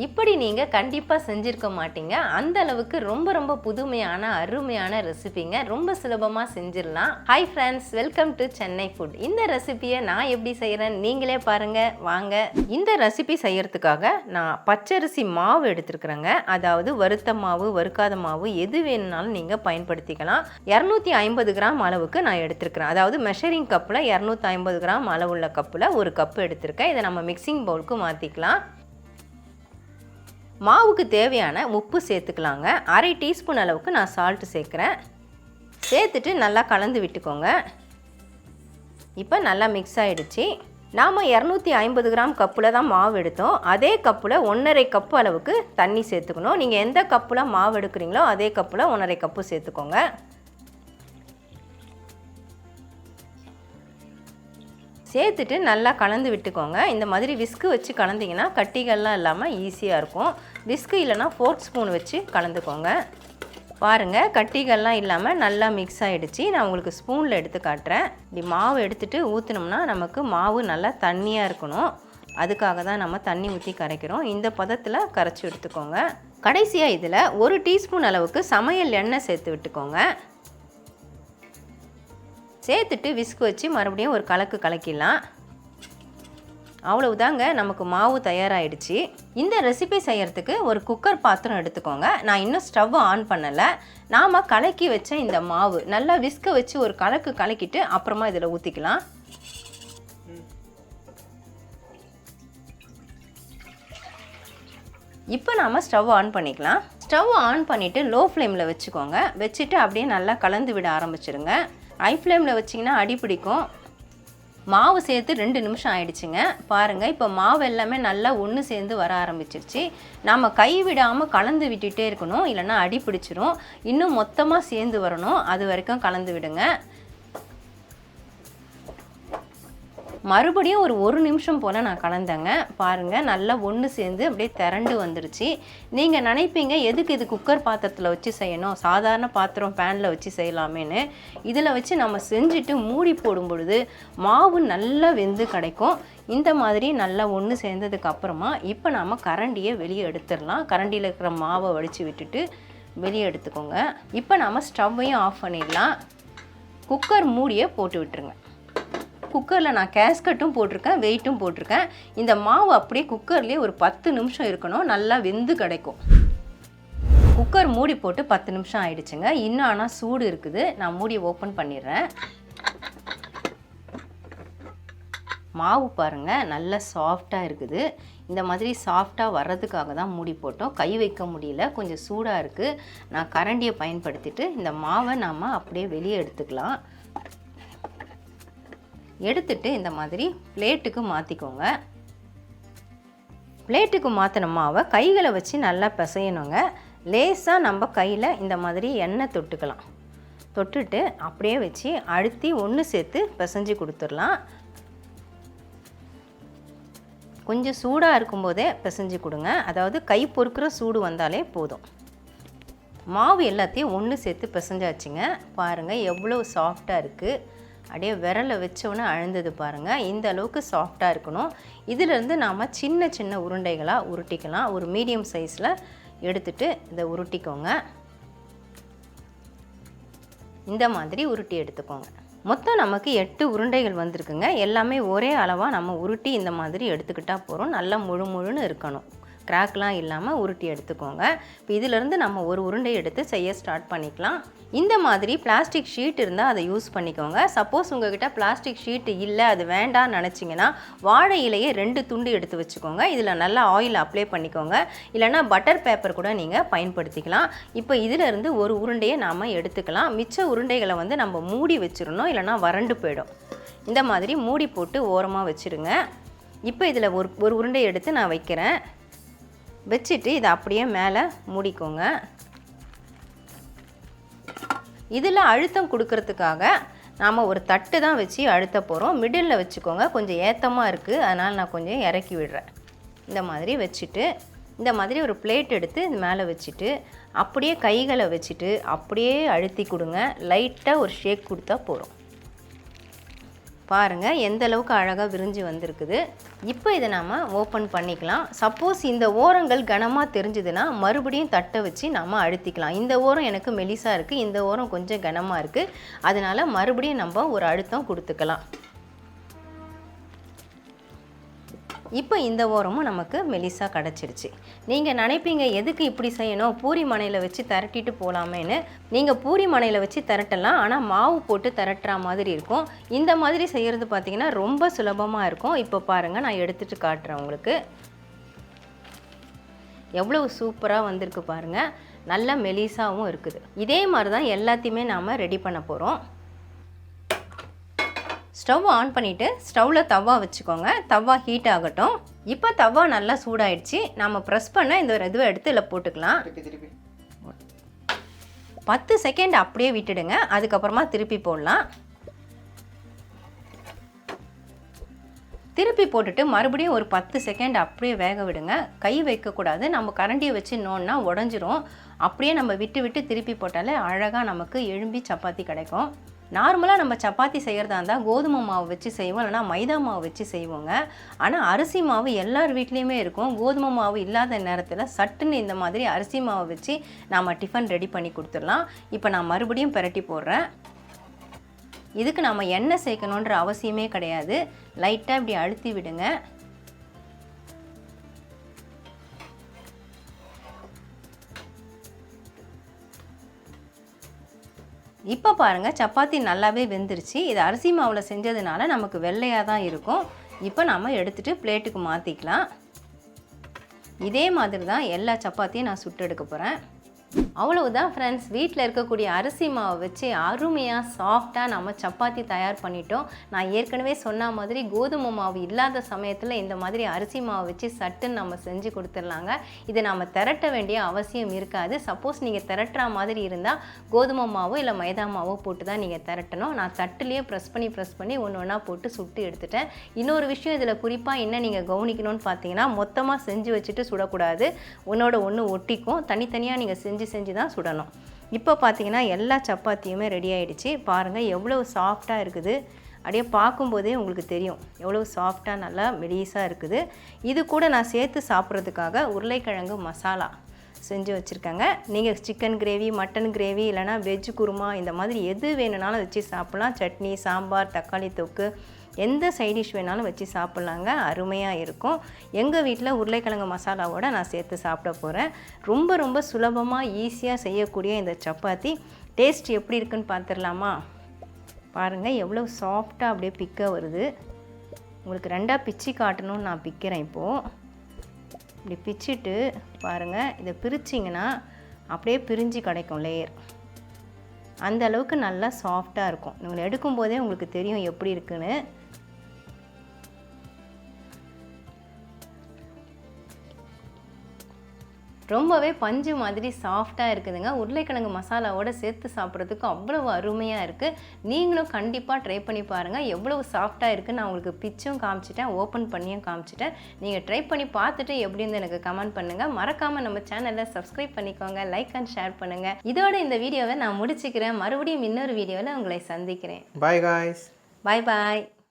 இப்படி நீங்கள் கண்டிப்பாக செஞ்சுருக்க மாட்டீங்க. அந்த அளவுக்கு ரொம்ப ரொம்ப புதுமையான அருமையான ரெசிபிங்க. ரொம்ப சுலபமாக செஞ்சிடலாம். Hi friends welcome to Chennai food இந்த ரெசிபியை நான் எப்படி செய்கிறேன் நீங்களே பாருங்கள் வாங்க. இந்த ரெசிபி செய்கிறதுக்காக நான் பச்சரிசி மாவு எடுத்துருக்குறேங்க. அதாவது வறுத்த மாவு வறுக்காத மாவு எது வேணும்னாலும் நீங்கள் பயன்படுத்திக்கலாம். இரநூத்தி ஐம்பது கிராம் அளவுக்கு நான் எடுத்துருக்குறேன். அதாவது மெஷரிங் கப்பில் இரநூத்தி ஐம்பது கிராம் அளவுள்ள கப்பில் ஒரு கப்பு எடுத்திருக்கேன். இதை நம்ம மிக்சிங் பவுலுக்கு மாற்றிக்கலாம் மாவுக்கு தேவையான உப்பு சேர்த்துக்கலாங்க. அரை டீஸ்பூன் அளவுக்கு நான் சால்ட்டு சேர்க்குறேன். சேர்த்துட்டு நல்லா கலந்து விட்டுக்கோங்க. இப்போ நல்லா மிக்ஸ் ஆகிடுச்சு நாம் இரநூத்தி ஐம்பது கிராம் கப்பில் தான் மாவு எடுத்தோம். அதே கப்பில் ஒன்றரை கப்பு அளவுக்கு தண்ணி சேர்த்துக்கணும். நீங்கள் எந்த கப்பில் மாவு எடுக்கிறீங்களோ அதே கப்பில் ஒன்றரை கப்பு சேர்த்துக்கோங்க. சேர்த்துட்டு நல்லா கலந்து விட்டுக்கோங்க. இந்த மாதிரி விஸ்கு வச்சு கலந்திங்கன்னா கட்டிகள்லாம் இல்லாமல் ஈஸியாக இருக்கும். விஸ்கு இல்லைனா ஃபோர்க் ஸ்பூன் வச்சு கலந்துக்கோங்க. பாருங்கள் கட்டிகள்லாம் இல்லாமல் நல்லா மிக்ஸ் ஆகிடுச்சு நான் உங்களுக்கு ஸ்பூனில் எடுத்து காட்டுறேன். இப்படி மாவு எடுத்துகிட்டு ஊற்றினோம்னா நமக்கு மாவு நல்லா தண்ணியாக இருக்கணும். அதுக்காக தான் நம்ம தண்ணி ஊற்றி கரைக்கிறோம். இந்த பதத்தில் கரைச்சி எடுத்துக்கோங்க. கடைசியாக இதில் ஒரு டீஸ்பூன் அளவுக்கு சமையல் எண்ணெய் சேர்த்து விட்டுக்கோங்க. சேர்த்துட்டு விஸ்கு வச்சு மறுபடியும் ஒரு கலக்கு கலக்கிடலாம். அவ்வளவுதாங்க நமக்கு மாவு தயாராகிடுச்சு இந்த ரெசிபி செய்கிறதுக்கு ஒரு குக்கர் பாத்திரம் எடுத்துக்கோங்க. நான் இன்னும் ஸ்டவ் ஆன் பண்ணலை. நாம் கலக்கி வச்ச இந்த மாவு நல்லா விஸ்க வச்சு ஒரு கலக்கு கலக்கிட்டு அப்புறமா இதில் ஊற்றிக்கலாம் இப்போ நாம் ஸ்டவ் ஆன் பண்ணிக்கலாம். ஸ்டவ் ஆன் பண்ணிவிட்டு லோ ஃப்ளேமில் வச்சுக்கோங்க. வச்சுட்டு அப்படியே நல்லா கலந்து விட ஆரம்பிச்சிருங்க. ஐ ஃப்ளேமில் வச்சிங்கன்னா அடி பிடிக்கும். மாவு சேர்த்து ரெண்டு நிமிஷம் ஆயிடுச்சுங்க. பாருங்கள் இப்போ மாவு எல்லாமே நல்லா ஒன்று சேர்ந்து வர ஆரம்பிச்சிருச்சு. நாம் கை விடாமல் கலந்து விட்டுட்டே இருக்கணும் இல்லைன்னா அடி பிடிச்சிரும். இன்னும் மொத்தமாக சேர்ந்து வரணும். அது வரைக்கும் கலந்து விடுங்க. மறுபடியும் ஒரு ஒரு நிமிஷம் போல் நான் கலந்தேங்க. பாருங்கள் நல்லா ஒன்று சேர்ந்து அப்படியே திரண்டு வந்துருச்சு. நீங்கள் நினைப்பீங்க எதுக்கு இது குக்கர் பாத்திரத்தில் வச்சு செய்யணும்? சாதாரண பாத்திரம் பேனில் வச்சு செய்யலாமேன்னு. இதில் வச்சு நம்ம செஞ்சுட்டு மூடி போடும் பொழுது மாவு நல்லா வெந்து கிடைக்கும். இந்த மாதிரி நல்லா ஒன்று சேர்ந்ததுக்கு அப்புறமா இப்போ நாம் கரண்டியை வெளியே எடுத்துடலாம். கரண்டியில் இருக்கிற மாவை வடித்து விட்டுட்டு வெளியே எடுத்துக்கோங்க. இப்போ நாம் ஸ்டவ்வையும் ஆஃப் பண்ணிடலாம். குக்கர் மூடியை போட்டு விட்டுருங்க. குக்கரில் நான் கேஸ்கட்டும் போட்டிருக்கேன் வெயிட்டும் போட்டிருக்கேன். இந்த மாவு அப்படியே குக்கர்லேயே ஒரு பத்து நிமிஷம் இருக்கணும் நல்லா வெந்து கிடைக்கும். குக்கர் மூடி போட்டு பத்து நிமிஷம் ஆயிடுச்சுங்க. இன்னும் ஆனால் சூடு இருக்குது. நான் மூடியை ஓப்பன் பண்ணிடுறேன். மாவு பாருங்கள் நல்லா சாஃப்டாக இருக்குது. இந்த மாதிரி சாஃப்டாக வர்றதுக்காக தான் மூடி போட்டோம். கை வைக்க முடியல கொஞ்சம் சூடாக இருக்குது நான் கரண்டியை பயன்படுத்திட்டு இந்த மாவை நாம் அப்படியே வெளியே எடுத்துக்கலாம். எடுத்துட்டு இந்த மாதிரி பிளேட்டுக்கு மாற்றிக்கோங்க பிளேட்டுக்கு மாற்றின மாவை கைகளை வச்சு நல்லா பிசையணுங்க. லேசாக நம்ம கையில் இந்த மாதிரி எண்ணெய் தொட்டுக்கலாம். தொட்டுட்டு அப்படியே வச்சு அழுத்தி ஒன்று சேர்த்து பிசைஞ்சு கொடுத்துடலாம். கொஞ்சம் சூடாக இருக்கும்போதே பிசைஞ்சு கொடுங்க. அதாவது கை பொறுக்கிற சூடு வந்தாலே போதும். மாவு எல்லாத்தையும் ஒன்று சேர்த்து பிசைஞ்சாச்சுங்க. பாருங்கள் எவ்வளோ சாஃப்டாக இருக்குது அப்படியே விரலை வச்சோன்னே அழுந்தது பாருங்கள் இந்த அளவுக்கு சாஃப்டாக இருக்கணும். இதிலேருந்து நாம் சின்ன சின்ன உருண்டைகளாக உருட்டிக்கலாம். ஒரு மீடியம் சைஸில் எடுத்துட்டு இதை உருட்டிக்கோங்க. இந்த மாதிரி உருட்டி எடுத்துக்கோங்க. மொத்தம் நமக்கு எட்டு உருண்டைகள் வந்திருக்குங்க. எல்லாமே ஒரே அளவாக நம்ம உருட்டி இந்த மாதிரி எடுத்துக்கிட்டால் போகிறோம் நல்லா முழு முழுன்னு இருக்கணும். கிராக்லாம் இல்லாமல் உருட்டி எடுத்துக்கோங்க. இப்போ இதிலேருந்து நம்ம ஒரு உருண்டை எடுத்து செய்ய ஸ்டார்ட் பண்ணிக்கலாம். இந்த மாதிரி பிளாஸ்டிக் ஷீட் இருந்தால் அதை யூஸ் பண்ணிக்கோங்க. சப்போஸ் உங்ககிட்ட பிளாஸ்டிக் ஷீட் இல்லை அது வேண்டாம்னு நினச்சிங்கன்னா வாழை இலையை ரெண்டு துண்டு எடுத்து வச்சுக்கோங்க. இதில் நல்லா ஆயில் அப்ளை பண்ணிக்கோங்க. இல்லைனா பட்டர் பேப்பர் கூட நீங்கள் பயன்படுத்திக்கலாம். இப்போ இதிலிருந்து ஒரு உருண்டையை நாம் எடுத்துக்கலாம். மிச்ச உருண்டைகளை வந்து நம்ம மூடி வச்சிடணும் இல்லைனா வறண்டு போயிடும். இந்த மாதிரி மூடி போட்டு ஓரமாக வச்சுருங்க இப்போ இதில் ஒரு ஒரு உருண்டை எடுத்து நான் வைக்கிறேன். வச்சுட்டு இதை அப்படியே மேலே மூடிக்கோங்க. இதில் அழுத்தம் கொடுக்கறதுக்காக நாம் ஒரு தட்டு தான் வச்சு அழுத்த போகிறோம். மிடில் வச்சுக்கோங்க. கொஞ்சம் ஏத்தமாக இருக்குது. அதனால் நான் கொஞ்சம் இறக்கி விடுறேன். இந்த மாதிரி வச்சுட்டு இந்த மாதிரி ஒரு பிளேட் எடுத்து இது மேலே வச்சுட்டு அப்படியே கைகளை வச்சுட்டு அப்படியே அழுத்தி கொடுங்க. லைட்டாக ஒரு ஷேக் கொடுத்தா போகிறோம் பாருங்கள் எந்த அளவுக்கு அழகாக விரிஞ்சு வந்திருக்குது. இப்போ இதை நாம் ஓப்பன் பண்ணிக்கலாம். சப்போஸ் இந்த ஓரங்கள் கனமாக தெரிஞ்சுதுன்னா மறுபடியும் தட்டை வச்சு நம்ம அழுத்திக்கலாம். இந்த ஓரம் எனக்கு மெலிசாக இருக்குது இந்த ஓரம் கொஞ்சம் கனமாக இருக்குது அதனால் மறுபடியும் நம்ம ஒரு அழுத்தம் கொடுத்துக்கலாம். இப்போ இந்த ஓரமும் நமக்கு மெலிசாக கிடச்சிருச்சு. நீங்கள் நினைப்பீங்க எதுக்கு இப்படி செய்யணும்? பூரி மனையில் வச்சு திரட்டிட்டு போகலாமேன்னு நீங்கள் பூரி மனையில் வச்சு திரட்டலாம். ஆனால் மாவு போட்டு திரட்டுற மாதிரி இருக்கும். இந்த மாதிரி செய்கிறது பார்த்திங்கன்னா ரொம்ப சுலபமாக இருக்கும். இப்போ பாருங்கள் நான் எடுத்துகிட்டு காட்டுறேன் உங்களுக்கு. எவ்வளவு சூப்பராக வந்திருக்கு பாருங்கள் நல்ல மெலிசாவும் இருக்குது. இதே மாதிரி தான் எல்லாத்தையுமே நாம் ரெடி பண்ண போகிறோம் ஸ்டவ் ஆன் பண்ணிவிட்டு ஸ்டவ்வில் தவா வச்சுக்கோங்க. தவா ஹீட் ஆகட்டும். இப்போ தவா நல்லா சூடாயிடுச்சு. நம்ம ப்ரெஸ் பண்ண இந்த ஒரு இதுவை எடுத்து இதில் போட்டுக்கலாம். பத்து செகண்ட் அப்படியே விட்டுடுங்க. அதுக்கப்புறமா திருப்பி போடலாம். திருப்பி போட்டுட்டு மறுபடியும் ஒரு பத்து செகண்ட் அப்படியே வேக விடுங்க. கை வைக்கக்கூடாது நம்ம கரண்டியை வச்சு நோன்னா உடஞ்சிரும். அப்படியே நம்ம விட்டு விட்டு திருப்பி போட்டாலே அழகாக நமக்கு எழும்பி சப்பாத்தி கிடைக்கும். நார்மலாக நம்ம சப்பாத்தி செய்கிறதா இருந்தால் கோதுமை மாவு வச்சு செய்வோம் இல்லைனா மைதா மாவு வச்சு செய்வோங்க. ஆனால் அரிசி மாவு எல்லார் வீட்லேயுமே இருக்கும். கோதுமை மாவு இல்லாத நேரத்தில் சட்டுன்னு இந்த மாதிரி அரிசி மாவு வச்சு நாம் டிஃபன் ரெடி பண்ணி கொடுத்துடலாம். இப்போ நான் மறுபடியும் பிரட்டி போடுறேன். இதுக்கு நம்ம எண்ணெய் சேர்க்கணுன்ற அவசியமே கிடையாது. லைட்டாக இப்படி அழுத்தி விடுங்க. இப்போ பாருங்கள் சப்பாத்தி நல்லாவே வெந்துருச்சு. இது அரிசி மாவில் செஞ்சதுனால நமக்கு வெள்ளையாக தான் இருக்கும். இப்போ நம்ம எடுத்துகிட்டு பிளேட்டுக்கு மாற்றிக்கலாம் இதே மாதிரி தான் எல்லா சப்பாத்தியும் நான் சுட்டு எடுக்க போகிறேன் அவ்வளவுதான் ஃப்ரெண்ட்ஸ் வீட்டில் இருக்கக்கூடிய அரிசி மாவை வச்சு அருமையாக சாஃப்டாக நம்ம சப்பாத்தி தயார் பண்ணிட்டோம். நான் ஏற்கனவே சொன்ன மாதிரி கோதுமை மாவு இல்லாத சமயத்தில் இந்த மாதிரி அரிசி மாவு வச்சு சட்டுன்னு நம்ம செஞ்சு கொடுத்துடலாங்க. இதை நம்ம திரட்ட வேண்டிய அவசியம் இருக்காது. சப்போஸ் நீங்கள் திரட்டுற மாதிரி இருந்தால் கோதுமை மாவோ இல்லை மைதா மாவோ போட்டு தான் நீங்கள் திரட்டணும். நான் தட்டுலேயே ப்ரெஸ் பண்ணி ப்ரெஸ் பண்ணி ஒன்று ஒன்றா போட்டு சுட்டு எடுத்துட்டேன். இன்னொரு விஷயம் இதில் குறிப்பாக என்ன நீங்கள் கவனிக்கணும்னு பார்த்தீங்கன்னா மொத்தமாக செஞ்சு வச்சுட்டு சுடக்கூடாது. ஒன்றோட ஒன்று ஒட்டிக்கும். தனித்தனியாக நீங்கள் செஞ்சு செஞ்சு தான் சுடணும். இப்போ பார்த்தீங்கன்னா எல்லா சப்பாத்தியுமே ரெடி ஆகிடுச்சு பாருங்கள் எவ்வளோ சாஃப்டாக இருக்குது. அப்படியே பார்க்கும்போதே உங்களுக்கு தெரியும். எவ்வளோ சாஃப்டாக நல்லா மெலீஸாக இருக்குது. இது கூட நான் சேர்த்து சாப்பிட்றதுக்காக உருளைக்கிழங்கு மசாலா செஞ்சு வச்சுருக்கேங்க. நீங்கள் சிக்கன் கிரேவி மட்டன் கிரேவி இல்லைனா வெஜ் குருமா இந்த மாதிரி எது வேணும்னாலும் வச்சு சாப்பிட்லாம். சட்னி சாம்பார் தக்காளி தொக்கு எந்த சைடிஷ் வேணாலும் வச்சு சாப்பிட்லாங்க. அருமையாக இருக்கும். எங்கள் வீட்டில் உருளைக்கிழங்கு மசாலாவோட நான் சேர்த்து சாப்பிட போகிறேன் ரொம்ப ரொம்ப சுலபமாக ஈஸியாக செய்யக்கூடிய இந்த சப்பாத்தி. டேஸ்ட் எப்படி இருக்குன்னு பார்த்துடலாமா பாருங்கள் எவ்வளோ சாஃப்டாக அப்படியே பிக்க வருது. உங்களுக்கு ரெண்டாக பிச்சு காட்டணும்னு நான் பிக்கிறேன் இப்போது இப்படி பிச்சிட்டு பாருங்கள் இதை பிரிச்சிங்கன்னா அப்படியே பிரிஞ்சு கிடைக்கும் லேயர் அந்த அளவுக்கு நல்லா சாஃப்டாக இருக்கும். நீங்கள் எடுக்கும்போதே உங்களுக்கு தெரியும் எப்படி இருக்குன்னு. ரொம்பவே பஞ்சு மாதிரி சாஃப்டாக இருக்குதுங்க. உருளைக்கிழங்கு மசாலாவோட சேர்த்து சாப்பிட்றதுக்கு அவ்வளவு அருமையாக இருக்குது நீங்களும் கண்டிப்பாக ட்ரை பண்ணி பாருங்கள் எவ்வளவு சாஃப்டாக இருக்குன்னு நான் உங்களுக்கு பிச்சும் காமிச்சிட்டேன் ஓப்பன் பண்ணியும் காமிச்சிட்டேன். நீங்கள் ட்ரை பண்ணி பார்த்துட்டு எப்படி இருந்து எனக்கு கமெண்ட் பண்ணுங்கள் மறக்காமல் நம்ம சேனலை சப்ஸ்கிரைப் பண்ணிக்கோங்க லைக் அண்ட் ஷேர் பண்ணுங்கள் இதோட இந்த வீடியோவை நான் முடிச்சுக்கிறேன். மறுபடியும் இன்னொரு வீடியோவில் உங்களை சந்திக்கிறேன். பாய் காய்ஸ் பாய் பாய்